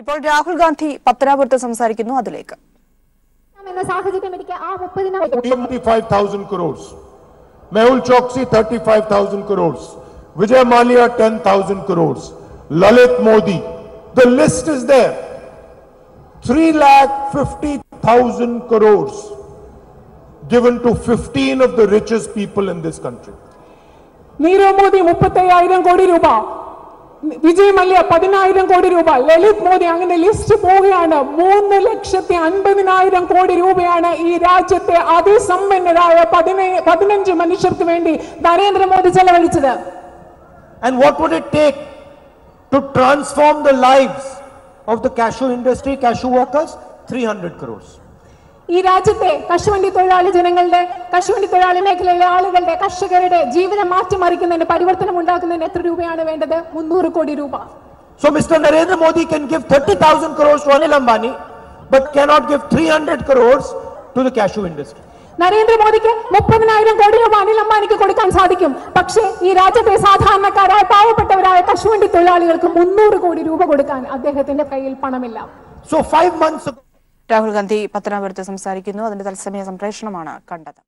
ഇപ്പോൾ രാഹുൽ ഗാന്ധി പത്തനാപുരത്ത് സംസാരിക്കുന്നു അതിലേക്ക് എന്ന സാഹചര്യം എനിക്ക് ആ മുപ്പതിനായിരം 25,000 crores. Mehul Choksi 35,000 crores. Vijay Malia 10,000 crores. Lalit Modi. The list is there. 3 lakh 50,000 crores given to 15 of the richest people in this country. Nirav Modi മുപ്പത്തയ്യായിരം കോടി രൂപ വിജയ് മല്യ പതിനായിരം കോടി രൂപ ലളിത് മോദി അങ്ങനെ ലിസ്റ്റ് പോവുകയാണ് മൂന്ന് ലക്ഷത്തി അൻപതിനായിരം കോടി രൂപയാണ് ഈ രാജ്യത്തെ അതിസമ്പന്നരായ പതിനേ- പതിനഞ്ച് മനുഷ്യർക്ക് വേണ്ടി നരേന്ദ്രമോദി ചെലവഴിച്ചത് And what would it take to transform the lives of the cashew industry, cashew workers? 300 crores. ഈ രാജ്യത്തെ കശുവണ്ടി തൊഴിലാളി ജനങ്ങളുടെ കശുവണ്ടി തൊഴിലാളി മേഖലയിലെ ആളുകളുടെ കർഷകരുടെ ജീവിതം മാറ്റിമറിക്കുന്നതിന് പരിവർത്തനം ഉണ്ടാക്കുന്നതിന് എത്ര രൂപയാണ് വേണ്ടത് മുന്നൂറ് കോടി രൂപ So Mr. Narendra Modi can give 30,000 crores to Anil Ambani, but cannot give 300 crores to the cashew industry. നരേന്ദ്രമോദിക്ക് മുപ്പതിനായിരം കോടി രൂപ അനിൽ അംബാനിക്ക് കൊടുക്കാൻ സാധിക്കും പക്ഷേ ഈ രാജ്യത്തെ സാധാരണക്കാരായ പാവപ്പെട്ടവരായ കശുവണ്ടി തൊഴിലാളികൾക്ക് മുന്നൂറ് കോടി രൂപ കൊടുക്കാൻ അദ്ദേഹത്തിന്റെ കയ്യിൽ പണമില്ല so five months Rahul Gandhi പത്തനാപുരത്ത് സംസാരിക്കുന്നു. അതിന്റെ തത്സമയ സംപ്രേഷണമാണ് കണ്ടത്.